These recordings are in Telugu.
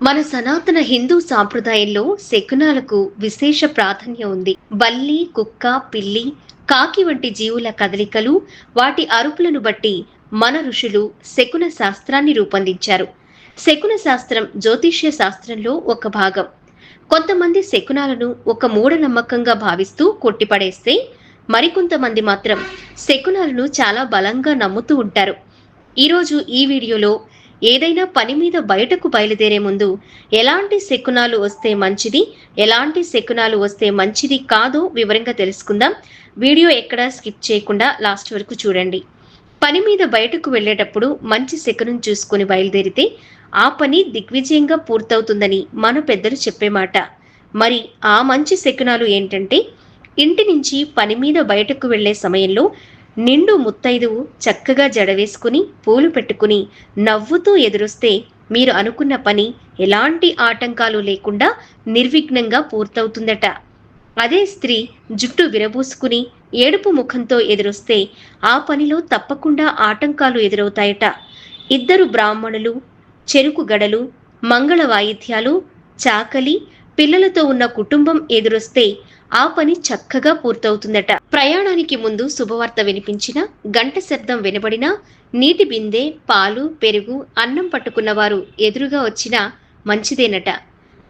మన సనాతన హిందూ సాంప్రదాయంలో శకునాలకు విశేష ప్రాధాన్యం ఉంది. బల్లి కుక్క పిల్లి కాకి వంటి జీవుల కదలికలు వాటి అరుపులను బట్టి మన ఋషులు శకున శాస్త్రాన్ని రూపొందించారు. శకున శాస్త్రం జ్యోతిష్య శాస్త్రంలో ఒక భాగం. కొంతమంది శకునాలను ఒక మూఢనమ్మకంగా భావిస్తూ కొట్టిపడేస్తే మరికొంతమంది మాత్రం శకునాలను చాలా బలంగా నమ్ముతూ ఉంటారు. ఈరోజు ఈ వీడియోలో ఏదైనా పని మీద బయటకు బయలుదేరే ముందు ఎలాంటి శకునాలు వస్తే మంచిది ఎలాంటి శకునాలు వస్తే మంచిది కాదో వివరంగా తెలుసుకుందాం. వీడియో ఎక్కడా స్కిప్ చేయకుండా లాస్ట్ వరకు చూడండి. పని మీద బయటకు వెళ్ళేటప్పుడు మంచి శకునం చూసుకుని బయలుదేరితే ఆ పని దిగ్విజయంగా పూర్తవుతుందని మన పెద్దలు చెప్పే మాట. మరి ఆ మంచి శకునాలు ఏంటంటే ఇంటి నుంచి పని మీద బయటకు వెళ్ళే సమయంలో నిండు ముత్తైదువు చక్కగా జడవేసుకుని పూలు పెట్టుకుని నవ్వుతూ ఎదురొస్తే మీరు అనుకున్న పని ఎలాంటి ఆటంకాలు లేకుండా నిర్విఘ్నంగా పూర్తవుతుందట. అదే స్త్రీ జుట్టు విరబూసుకుని ఏడుపు ముఖంతో ఎదురొస్తే ఆ పనిలో తప్పకుండా ఆటంకాలు ఎదురవుతాయట. ఇద్దరు బ్రాహ్మణులు చెరుకు గడలు మంగళ వాయిద్యాలు చాకలి పిల్లలతో ఉన్న కుటుంబం ఎదురొస్తే ఆ పని చక్కగా పూర్తవుతుందట. ప్రయాణానికి ముందు శుభవార్త వినిపించిన గంట శబ్దం వినబడినా నీటి బిందె పాలు పెరుగు అన్నం పట్టుకున్న వారు ఎదురుగా వచ్చినా మంచిదేనట.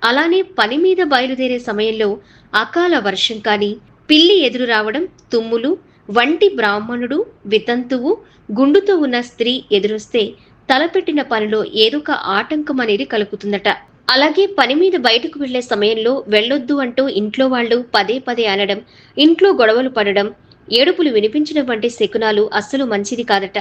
అలానే పని మీద బయలుదేరే సమయంలో అకాల వర్షం కానీ పిల్లి ఎదురు రావడం తుమ్ములు వంటి బ్రాహ్మణుడు వితంతువు గుండుతో ఉన్న స్త్రీ ఎదురొస్తే తలపెట్టిన పనిలో ఏదొక ఆటంకం అనేది కలుగుతుందట. అలాగే పని మీద బయటకు వెళ్ళే సమయంలో వెళ్ళొద్దు అంటూ ఇంట్లో వాళ్ళు పదే పదే అనడం ఇంట్లో గొడవలు పడడం ఏడుపులు వినిపించడం వంటి శకునాలు అస్సలు మంచిది కాదట.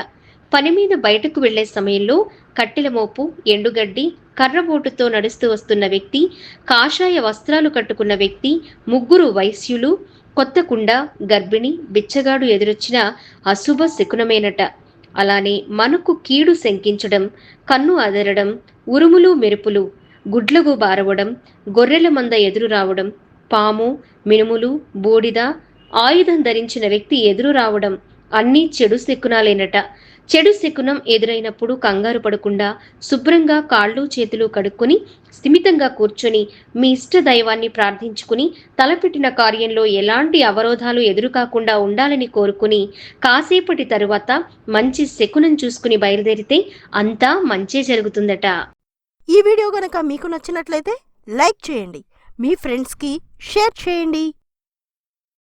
పని మీద బయటకు వెళ్ళే సమయంలో కట్టెల మోపు ఎండుగడ్డి కర్రబోటుతో నడుస్తూ వస్తున్న వ్యక్తి కాషాయ వస్త్రాలు కట్టుకున్న వ్యక్తి ముగ్గురు వైశ్యులు కొత్త కుండ గర్భిణి బిచ్చగాడు ఎదురొచ్చిన అశుభ శకునమేనట. అలానే మనకు కీడు శంకించడం కన్ను అదరడం ఉరుములు మెరుపులు గుడ్లకు బారవడం గొర్రెల మంద ఎదురు రావడం పాము మినుములు బూడిద ఆయుధం ధరించిన వ్యక్తి ఎదురు రావడం అన్నీ చెడు శకునాలేనట. చెడు శకునం ఎదురైనప్పుడు కంగారు పడకుండా శుభ్రంగా కాళ్ళు చేతులు కడుక్కొని స్థిమితంగా కూర్చొని మీ ఇష్ట దైవాన్ని ప్రార్థించుకుని తలపెట్టిన కార్యంలో ఎలాంటి అవరోధాలు ఎదురుకాకుండా ఉండాలని కోరుకుని కాసేపటి తరువాత మంచి శకునం చూసుకుని బయలుదేరితే అంతా మంచే జరుగుతుందట. ఈ వీడియో గనక మీకు నచ్చినట్లయితే లైక్ చేయండి. మీ ఫ్రెండ్స్కి షేర్ చేయండి.